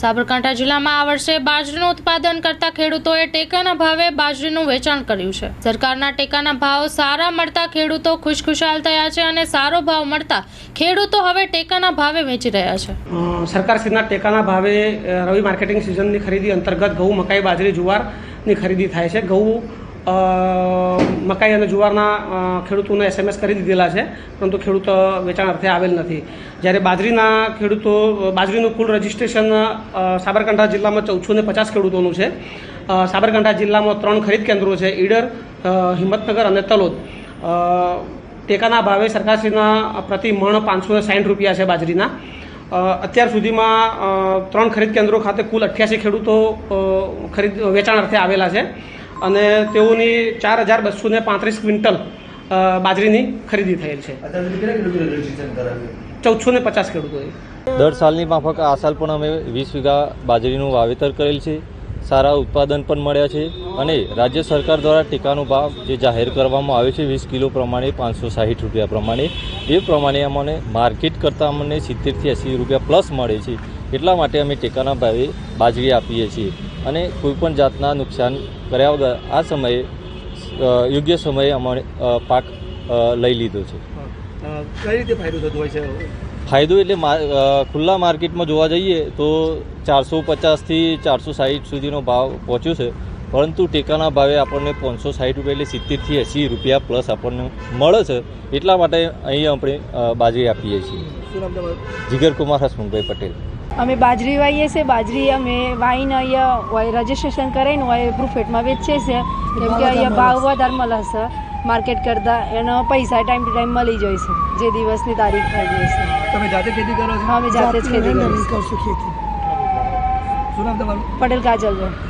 સાબરકાંઠા જિલ્લામાં આ વર્ષે બાજરીનું ઉત્પાદન કરતા ખેડૂતોએ ટેકાના ભાવે બાજરીનું વેચાણ કર્યું છે. સરકારના ટેકાના ભાવ સારા મળતા ખેડૂતો ખુશખુશાલ થયા છે અને સારો ભાવ મળતા ખેડૂતો હવે ટેકાના ભાવે વેચી રહ્યા છે. સરકારશ્રીના ટેકાના ભાવે રવિ માર્કેટિંગ સિઝનની ખરીદી અંતર્ગત ઘઉં, મકાઈ, બાજરી, જુવારની ખરીદી થાય છે. ઘઉં મકાઈ અને જુવારના ખેડૂતોને એસએમએસ કરી દીધેલા છે, પરંતુ ખેડૂત વેચાણ અર્થે આવેલ નથી. જ્યારે બાજરીના ખેડૂતો બાજરીનું કુલ રજિસ્ટ્રેશન સાબરકાંઠા જિલ્લામાં ચૌદસો ને પચાસ ખેડૂતોનું છે. સાબરકાંઠા જિલ્લામાં ત્રણ ખરીદ કેન્દ્રો છે, ઈડર હિંમતનગર અને તલોદ. ટેકાના ભાવે સરકારશ્રીના પ્રતિ મણ પાંચસો ને સાઠ રૂપિયા છે બાજરીના. અત્યાર સુધીમાં ત્રણ ખરીદ કેન્દ્રો ખાતે કુલ અઠ્યાસી ખેડૂતો ખરીદ, વેચાણ અર્થે આવેલા છે. અને તેઓની ચાર હજાર બસો ને પાંત્રીસ ક્વિન્ટલ બાજરીની ખરીદી થયેલ છે. ચૌદસો ને પચાસ ખેડૂતોએ. દર સાલની માફક આ સાલ પણ અમે વીસ વીઘા બાજરીનું વાવેતર કરેલ છે. સારા ઉત્પાદન પણ મળ્યા છે અને રાજ્ય સરકાર દ્વારા ટેકાનો ભાવ જે જાહેર કરવામાં આવે છે વીસ કિલો પ્રમાણે પાંચસો સાહીઠ રૂપિયા પ્રમાણે એ પ્રમાણે અમને માર્કેટ કરતાં અમને સિત્તેરથી એંસી રૂપિયા પ્લસ મળે છે. એટલા માટે અમે ટેકાના ભાવે બાજરી આપીએ છીએ. અને કોઈપણ જાતના નુકસાન કર્યા વગર આ સમયે યોગ્ય સમયે અમારે પાક લઈ લીધો છે. કઈ રીતે ફાયદો થતો હોય છે? ફાયદો એટલે ખુલ્લા માર્કેટમાં જોવા જઈએ તો ચારસો પચાસથી ચારસો સાહીઠ સુધીનો ભાવ પહોંચ્યો છે. પરંતુ ટેકાના ભાવે આપણને પાંચસો સાહીઠ રૂપિયા એટલે સિત્તેરથી એંસી રૂપિયા પ્લસ આપણને મળે છે. એટલા માટે અહીં આપણે બાજરી આપીએ છીએ. શું નામ જીગરકુમાર હસમુખભાઈ પટેલ. અમે બાજરી વાવીએ છીએ બાજરી અમે વાવીને અહીંયા હોય રજીસ્ટ્રેશન કરાવીને હોય પ્રૂફેટમાં વેચીએ છીએ. કેમ કે અહીંયા ભાવ વધારે મળે છે. માર્કેટ કરતાં એનો પૈસા ટાઈમ ટુ ટાઈમ મળી જાય છે જે દિવસની તારીખ થઈ જાય છે. તમે જાતે ખેતી કરો છો? અમે જાતે જ ખેતી કરીએ છીએ. પટેલ કાજલભાઈ